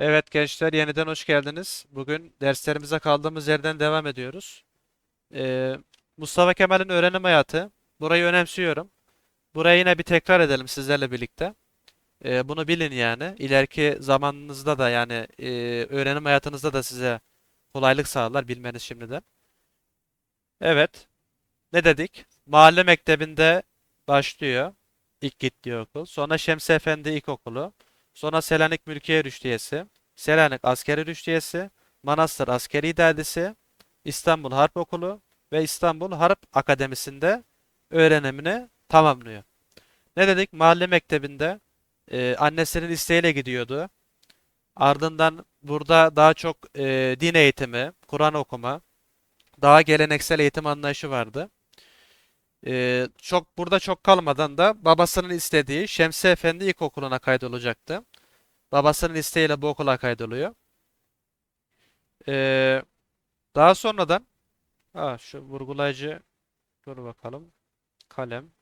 Evet gençler yeniden hoş geldiniz. Bugün derslerimize kaldığımız yerden devam ediyoruz. Ee, Mustafa Kemal'in öğrenim hayatı. Burayı önemsiyorum. Burayı yine bir tekrar edelim sizlerle birlikte. Ee, bunu bilin yani. İleriki zamanınızda da yani e, öğrenim hayatınızda da size kolaylık sağlar bilmeniz şimdiden. Evet. Ne dedik? Mahalle mektebinde başlıyor. İlk gittiği okul. Sonra Şemsi Efendi İlkokulu. Sonra Selanik Mülkiye Rüştiyesi, Selanik Askeri Rüştiyesi, Manastır Askeri İdaresi, İstanbul Harp Okulu ve İstanbul Harp Akademisi'nde öğrenimini tamamlıyor. Ne dedik? Mahalle mektebinde e, annesinin isteğiyle gidiyordu. Ardından burada daha çok e, din eğitimi, Kur'an okuma, daha geleneksel eğitim anlayışı vardı. E, çok burada çok kalmadan da babasının istediği Şemsi Efendi İlkokulu'na kaydolacaktı. Babasının isteğiyle bu okula kaydoluyor. Ee, daha sonradan ha, şu vurgulayıcı dur bakalım. Kalem.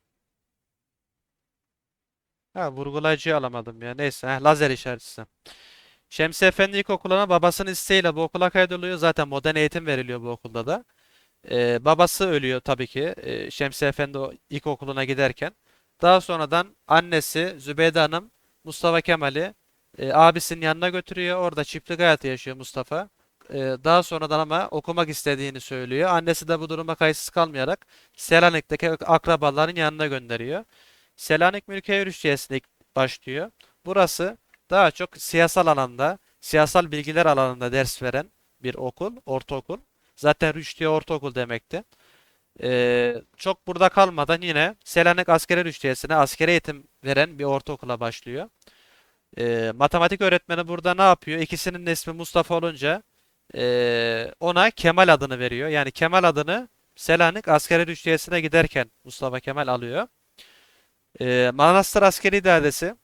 Ha vurgulayıcıyı alamadım ya. Neyse. Ha, lazer işaretçisi. Şemsi Efendi İlkokulu'na babasının isteğiyle bu okula kaydoluyor. Zaten modern eğitim veriliyor bu okulda da. Ee, babası ölüyor tabii ki. Ee, Şemsi Efendi o ilkokuluna giderken. Daha sonradan annesi Zübeyde Hanım Mustafa Kemal'i e, abisinin yanına götürüyor. Orada çiftlik hayatı yaşıyor Mustafa. E, daha sonradan ama okumak istediğini söylüyor. Annesi de bu duruma kayıtsız kalmayarak Selanik'teki akrabaların yanına gönderiyor. Selanik Mülkiye ilk başlıyor. Burası daha çok siyasal alanda, siyasal bilgiler alanında ders veren bir okul, ortaokul. Zaten Rüştiye Ortaokul demekti. E, çok burada kalmadan yine Selanik Askeri Rüştiyesi'ne askeri eğitim veren bir ortaokula başlıyor. Ee, matematik öğretmeni burada ne yapıyor? İkisinin de ismi Mustafa olunca ee, ona Kemal adını veriyor. Yani Kemal adını Selanik Askeri Rüştiyesi'ne giderken Mustafa Kemal alıyor. Ee, Manastır Askeri İdaresi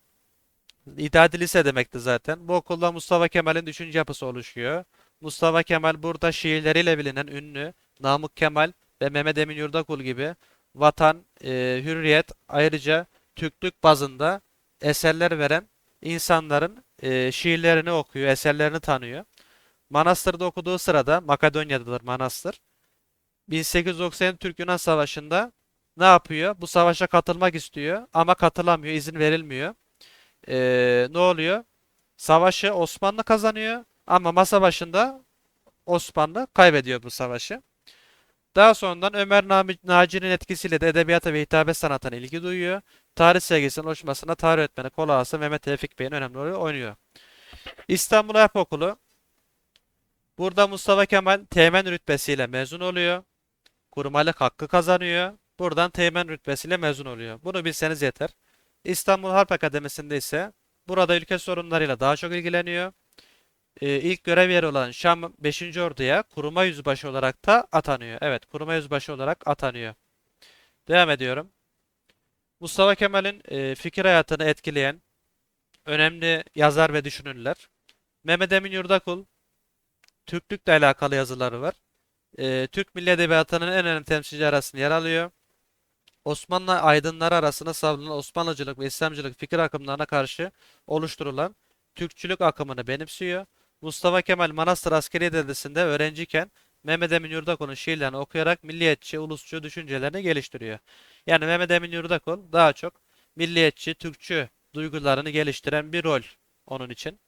İdadi Lise demekti zaten. Bu okulda Mustafa Kemal'in düşünce yapısı oluşuyor. Mustafa Kemal burada şiirleriyle bilinen ünlü Namık Kemal ve Mehmet Emin Yurdakul gibi Vatan, e, Hürriyet ayrıca Türklük bazında eserler veren insanların e, şiirlerini okuyor, eserlerini tanıyor. Manastır'da okuduğu sırada Makedonya'dadır Manastır. 1890 Türk-Yunan Savaşı'nda ne yapıyor? Bu savaşa katılmak istiyor ama katılamıyor, izin verilmiyor. E, ne oluyor? Savaşı Osmanlı kazanıyor ama masa başında Osmanlı kaybediyor bu savaşı. Daha sonradan Ömer Naci'nin etkisiyle de edebiyata ve hitabet sanatına ilgi duyuyor. Tarih sevgisinin oluşmasında tarih öğretmeni Kolağası Mehmet Tevfik Bey'in önemli rolü oynuyor. İstanbul Harp Okulu. Burada Mustafa Kemal teğmen rütbesiyle mezun oluyor. Kurumalık hakkı kazanıyor. Buradan teğmen rütbesiyle mezun oluyor. Bunu bilseniz yeter. İstanbul Harp Akademisi'nde ise burada ülke sorunlarıyla daha çok ilgileniyor. Ee, ilk görev yeri olan Şam 5. Ordu'ya kuruma yüzbaşı olarak da atanıyor. Evet, kuruma yüzbaşı olarak atanıyor. Devam ediyorum. Mustafa Kemal'in e, fikir hayatını etkileyen önemli yazar ve düşünürler. Mehmet Emin Yurdakul, Türklükle alakalı yazıları var. E, Türk Milli Edebiyatı'nın en önemli temsilcileri arasında yer alıyor. Osmanlı aydınları arasında savrulan Osmanlıcılık ve İslamcılık fikir akımlarına karşı oluşturulan Türkçülük akımını benimsiyor. Mustafa Kemal Manastır Askeri Dedesi'nde öğrenciyken Mehmet Emin Yurdakul'un şiirlerini okuyarak milliyetçi, ulusçu düşüncelerini geliştiriyor. Yani Mehmet Emin Yurdakul daha çok milliyetçi, Türkçü duygularını geliştiren bir rol onun için.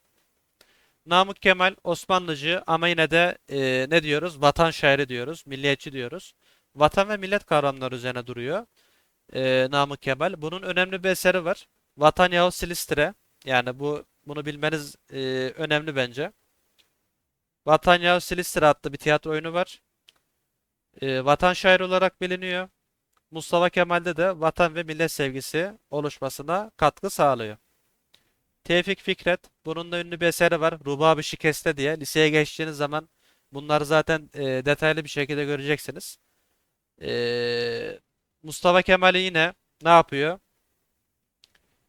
Namık Kemal Osmanlıcı ama yine de e, ne diyoruz? Vatan şairi diyoruz, milliyetçi diyoruz. Vatan ve millet kavramları üzerine duruyor e, Namık Kemal. Bunun önemli bir eseri var. Vatan yahut Silistre. Yani bu bunu bilmeniz e, önemli bence. Vatan yahut Silistre adlı bir tiyatro oyunu var. E, vatan şairi olarak biliniyor. Mustafa Kemal'de de vatan ve millet sevgisi oluşmasına katkı sağlıyor. Tevfik Fikret, bunun da ünlü bir eseri var. Rubabi Şikeste diye. Liseye geçtiğiniz zaman bunları zaten e, detaylı bir şekilde göreceksiniz. E, Mustafa Kemal'i yine ne yapıyor?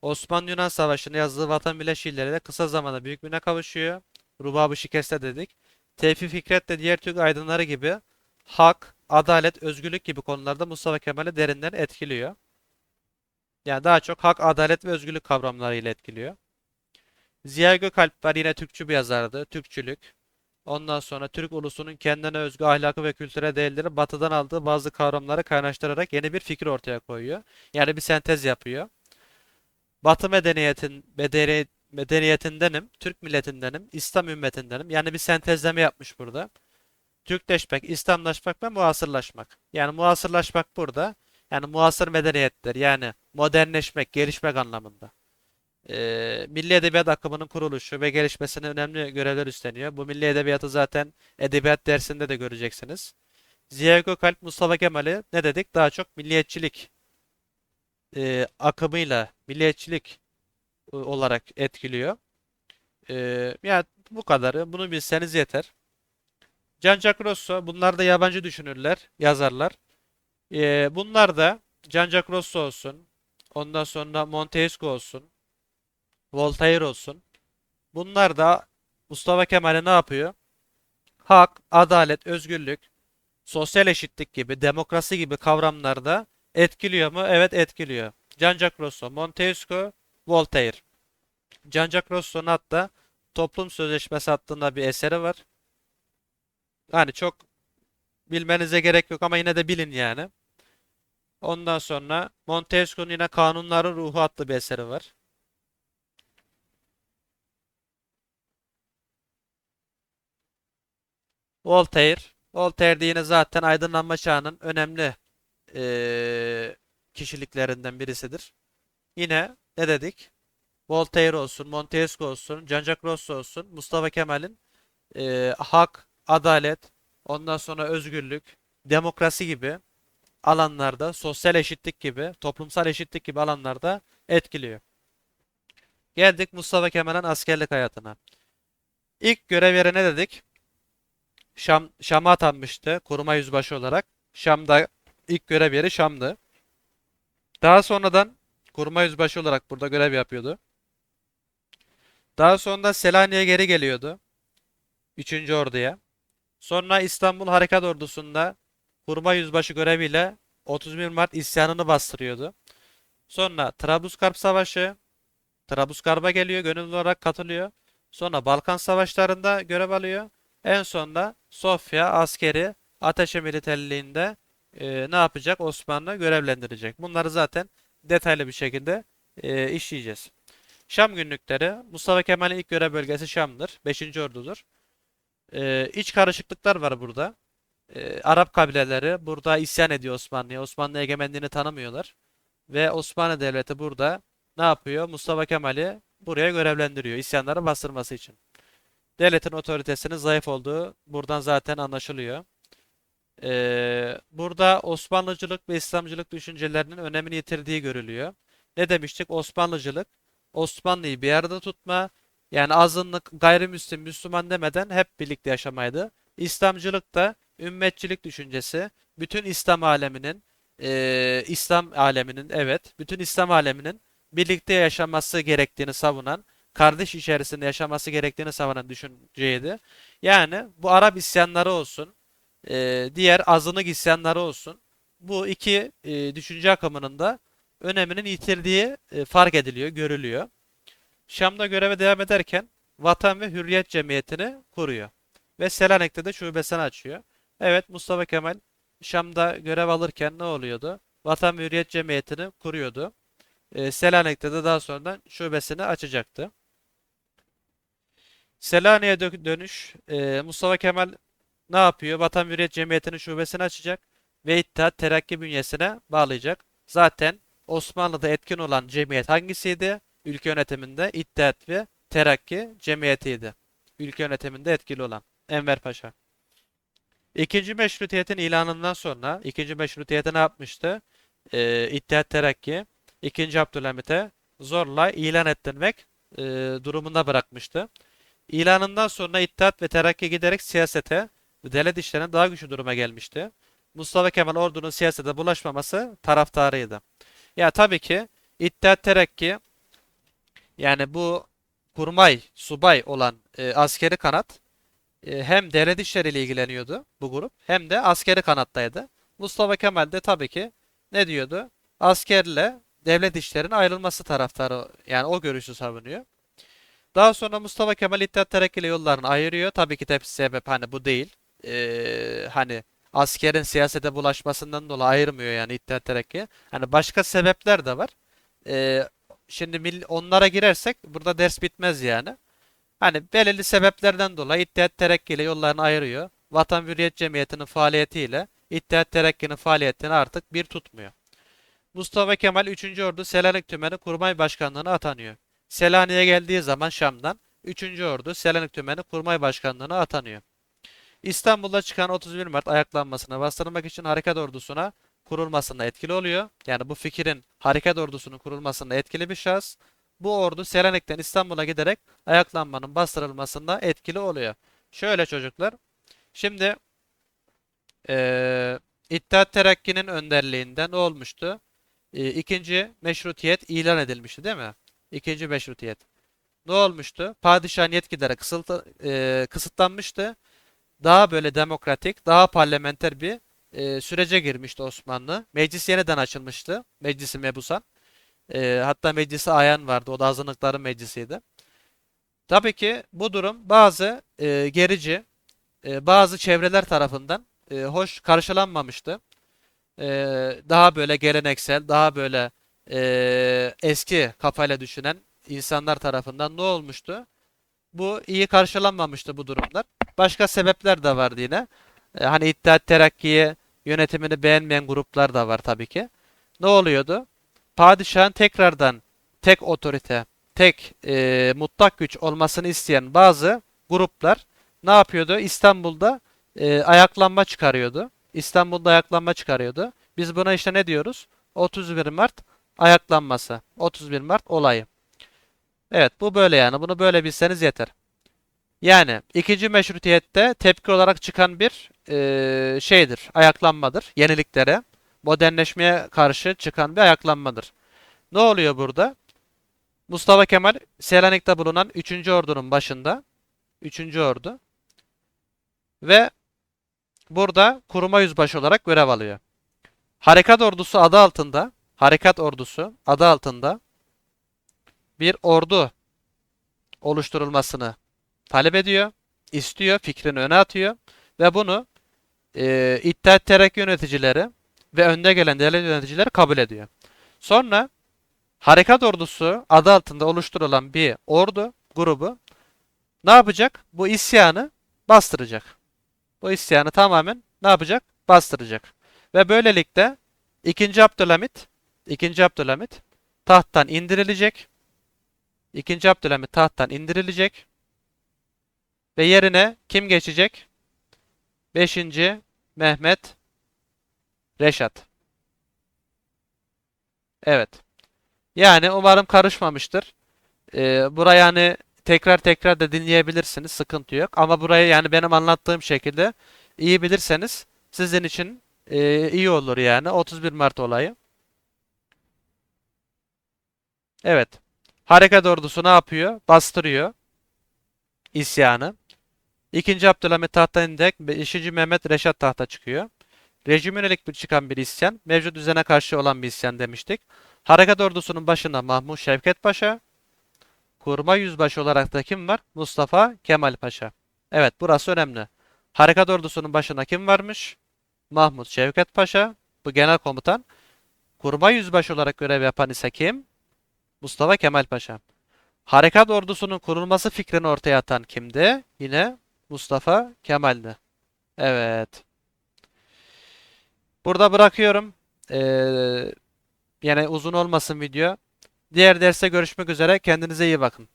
Osmanlı-Yunan Savaşı'nda yazdığı Vatan Millet şiirleriyle kısa zamanda büyük birine kavuşuyor. Rubab-ı Şikeste dedik. Tevfik Fikret de diğer Türk aydınları gibi hak, adalet, özgürlük gibi konularda Mustafa Kemal'i derinden etkiliyor. Yani daha çok hak, adalet ve özgürlük kavramlarıyla etkiliyor. Ziya Gökalp var yine Türkçü bir yazardı. Türkçülük. Ondan sonra Türk ulusunun kendine özgü ahlakı ve kültüre değerleri batıdan aldığı bazı kavramları kaynaştırarak yeni bir fikir ortaya koyuyor. Yani bir sentez yapıyor. Batı medeniyetin medeni, medeniyetindenim, Türk milletindenim, İslam ümmetindenim. Yani bir sentezleme yapmış burada. Türkleşmek, İslamlaşmak ve muasırlaşmak. Yani muasırlaşmak burada. Yani muasır medeniyetler yani modernleşmek, gelişmek anlamında. Ee, Milli Edebiyat akımının kuruluşu ve gelişmesine önemli görevler üstleniyor. Bu milli edebiyatı zaten edebiyat dersinde de göreceksiniz. Ziya Gökalp, Mustafa Kemal'i ne dedik? Daha çok milliyetçilik e, akımıyla milliyetçilik olarak etkiliyor. E, yani bu kadarı. Bunu bilseniz yeter. Jean-Jacques Rousseau, bunlar da yabancı düşünürler, yazarlar. E, bunlar da Jean-Jacques Rousseau olsun, ondan sonra Montesquieu olsun, Voltaire olsun. Bunlar da Mustafa Kemal'e ne yapıyor? Hak, adalet, özgürlük, sosyal eşitlik gibi, demokrasi gibi kavramlarda etkiliyor mu? Evet etkiliyor. Jean-Jacques Rousseau, Montesquieu, Voltaire. Jean-Jacques Rousseau'nun hatta Toplum Sözleşmesi hakkında bir eseri var. Yani çok bilmenize gerek yok ama yine de bilin yani. Ondan sonra Montesquieu'nun yine Kanunların Ruhu adlı bir eseri var. Voltaire. Voltaire yine zaten aydınlanma çağının önemli eee, kişiliklerinden birisidir. Yine ne dedik? Voltaire olsun, Montesquieu olsun, Jean-Jacques Rousseau olsun, Mustafa Kemal'in eee, hak, adalet, ondan sonra özgürlük, demokrasi gibi alanlarda, sosyal eşitlik gibi, toplumsal eşitlik gibi alanlarda etkiliyor. Geldik Mustafa Kemal'in askerlik hayatına. İlk görev yeri ne dedik? Şam, Şam'a atanmıştı koruma yüzbaşı olarak. Şam'da ilk görev yeri Şam'dı. Daha sonradan koruma yüzbaşı olarak burada görev yapıyordu. Daha sonra Selanik'e geri geliyordu. 3. Ordu'ya. Sonra İstanbul Harekat Ordusu'nda koruma yüzbaşı göreviyle 31 Mart isyanını bastırıyordu. Sonra Trablusgarp Savaşı, Trablusgarp'a geliyor, gönüllü olarak katılıyor. Sonra Balkan Savaşları'nda görev alıyor. En sonunda Sofya askeri ateş emirliğinde e, ne yapacak? Osmanlı görevlendirecek. Bunları zaten detaylı bir şekilde e, işleyeceğiz. Şam günlükleri. Mustafa Kemal'in ilk görev bölgesi Şam'dır. 5. Ordu'dur. E, iç karışıklıklar var burada. E, Arap kabileleri burada isyan ediyor Osmanlı'ya. Osmanlı egemenliğini tanımıyorlar. Ve Osmanlı Devleti burada ne yapıyor? Mustafa Kemal'i buraya görevlendiriyor isyanları bastırması için. Devletin otoritesinin zayıf olduğu buradan zaten anlaşılıyor. Ee, burada Osmanlıcılık ve İslamcılık düşüncelerinin önemini yitirdiği görülüyor. Ne demiştik? Osmanlıcılık, Osmanlı'yı bir arada tutma, yani azınlık, gayrimüslim, Müslüman demeden hep birlikte yaşamaydı. İslamcılık da ümmetçilik düşüncesi, bütün İslam aleminin, e, İslam aleminin, evet, bütün İslam aleminin birlikte yaşaması gerektiğini savunan, kardeş içerisinde yaşaması gerektiğini savunan düşünceydi. Yani bu Arap isyanları olsun, e, diğer azınlık isyanları olsun. Bu iki e, düşünce akımının da öneminin yitirdiği e, fark ediliyor, görülüyor. Şam'da göreve devam ederken Vatan ve Hürriyet Cemiyeti'ni kuruyor. Ve Selanik'te de şubesini açıyor. Evet Mustafa Kemal Şam'da görev alırken ne oluyordu? Vatan ve Hürriyet Cemiyeti'ni kuruyordu. E, Selanik'te de daha sonradan şubesini açacaktı. Selanik'e dö- dönüş e, Mustafa Kemal ne yapıyor? Vatan Hürriyet Cemiyeti'nin şubesini açacak ve İttihat Terakki bünyesine bağlayacak. Zaten Osmanlı'da etkin olan cemiyet hangisiydi? Ülke yönetiminde İttihat ve Terakki Cemiyeti'ydi. Ülke yönetiminde etkili olan Enver Paşa. İkinci meşrutiyetin ilanından sonra ikinci meşrutiyete ne yapmıştı? Ee, İttihat Terakki ikinci Abdülhamit'e zorla ilan ettirmek e, durumunda bırakmıştı. İlanından sonra İttihat ve Terakki giderek siyasete devlet işlerine daha güçlü duruma gelmişti. Mustafa Kemal ordunun siyasete bulaşmaması taraftarıydı. Ya tabii ki İttihat Terakki yani bu kurmay, subay olan e, askeri kanat e, hem devlet işleriyle ilgileniyordu bu grup hem de askeri kanattaydı. Mustafa Kemal de tabii ki ne diyordu? Askerle devlet işlerinin ayrılması taraftarı yani o görüşü savunuyor. Daha sonra Mustafa Kemal İttihat Terakki ile yollarını ayırıyor. Tabii ki tepsi sebep hani bu değil. Ee, hani askerin siyasete bulaşmasından dolayı ayırmıyor yani İttihat Terakki. Hani başka sebepler de var. Ee, şimdi onlara girersek burada ders bitmez yani. Hani belirli sebeplerden dolayı İttihat Terakki ile yollarını ayırıyor. Vatan Hürriyet Cemiyeti'nin faaliyetiyle İttihat Terakki'nin faaliyetini artık bir tutmuyor. Mustafa Kemal 3. Ordu Selanik Tümeni Kurmay Başkanlığı'na atanıyor. Selanik'e geldiği zaman Şam'dan 3. Ordu Selanik Tümeni Kurmay Başkanlığı'na atanıyor. İstanbul'da çıkan 31 Mart ayaklanmasına bastırmak için harekat ordusuna kurulmasında etkili oluyor. Yani bu fikrin harekat ordusunun kurulmasında etkili bir şahıs. Bu ordu Selanik'ten İstanbul'a giderek ayaklanmanın bastırılmasında etkili oluyor. Şöyle çocuklar. Şimdi eee İttihat Terakki'nin önderliğinde ne olmuştu? Eee, ikinci meşrutiyet ilan edilmişti değil mi? İkinci meşrutiyet. Ne olmuştu? Padişahın yetkileri kısıtlanmıştı. Daha böyle demokratik, daha parlamenter bir eee, sürece girmişti Osmanlı. Meclis yeniden açılmıştı. Meclisi Mebusan. Eee, hatta meclisi Ayan vardı. O da azınlıkların meclisiydi. Tabii ki bu durum bazı eee, gerici, eee, bazı çevreler tarafından eee, hoş karşılanmamıştı. Eee, daha böyle geleneksel, daha böyle eee, eski kafayla düşünen insanlar tarafından ne olmuştu? Bu iyi karşılanmamıştı bu durumlar. Başka sebepler de vardı yine. E, hani İttihat Terakki'yi yönetimini beğenmeyen gruplar da var tabii ki. Ne oluyordu? Padişahın tekrardan tek otorite, tek e, mutlak güç olmasını isteyen bazı gruplar ne yapıyordu? İstanbul'da e, ayaklanma çıkarıyordu. İstanbul'da ayaklanma çıkarıyordu. Biz buna işte ne diyoruz? 31 Mart ayaklanması. 31 Mart olayı. Evet bu böyle yani. Bunu böyle bilseniz yeter. Yani ikinci meşrutiyette tepki olarak çıkan bir eee, şeydir. Ayaklanmadır. Yeniliklere, modernleşmeye karşı çıkan bir ayaklanmadır. Ne oluyor burada? Mustafa Kemal Selanik'te bulunan 3. Ordu'nun başında. 3. Ordu. Ve burada kuruma yüzbaşı olarak görev alıyor. Harekat Ordusu adı altında, Harekat Ordusu adı altında bir ordu oluşturulmasını talep ediyor, istiyor, fikrini öne atıyor ve bunu e, İttihat Terakki yöneticileri ve önde gelen devlet yöneticileri kabul ediyor. Sonra Harekat Ordusu adı altında oluşturulan bir ordu grubu ne yapacak? Bu isyanı bastıracak. Bu isyanı tamamen ne yapacak? Bastıracak. Ve böylelikle 2. Abdülhamit 2. Abdülhamit tahttan indirilecek. 2. Abdülhamit tahttan indirilecek. Ve yerine kim geçecek? 5. Mehmet Reşat. Evet. Yani umarım karışmamıştır. Ee, burayı yani tekrar tekrar da dinleyebilirsiniz. Sıkıntı yok. Ama burayı yani benim anlattığım şekilde iyi bilirseniz sizin için e, iyi olur yani. 31 Mart olayı. Evet. Harekat ordusu ne yapıyor? Bastırıyor isyanı. İkinci Abdülhamit tahttan indik. Beşinci Mehmet Reşat tahta çıkıyor. Rejime yönelik bir çıkan bir isyan. Mevcut düzene karşı olan bir isyan demiştik. Harekat ordusunun başında Mahmut Şevket Paşa. Kurma yüzbaşı olarak da kim var? Mustafa Kemal Paşa. Evet burası önemli. Harekat ordusunun başında kim varmış? Mahmut Şevket Paşa. Bu genel komutan. Kurma yüzbaşı olarak görev yapan ise kim? Mustafa Kemal Paşa. Harekat ordusunun kurulması fikrini ortaya atan kimdi? Yine Mustafa Kemal'di. Evet. Burada bırakıyorum. Ee, yine uzun olmasın video. Diğer derste görüşmek üzere. Kendinize iyi bakın.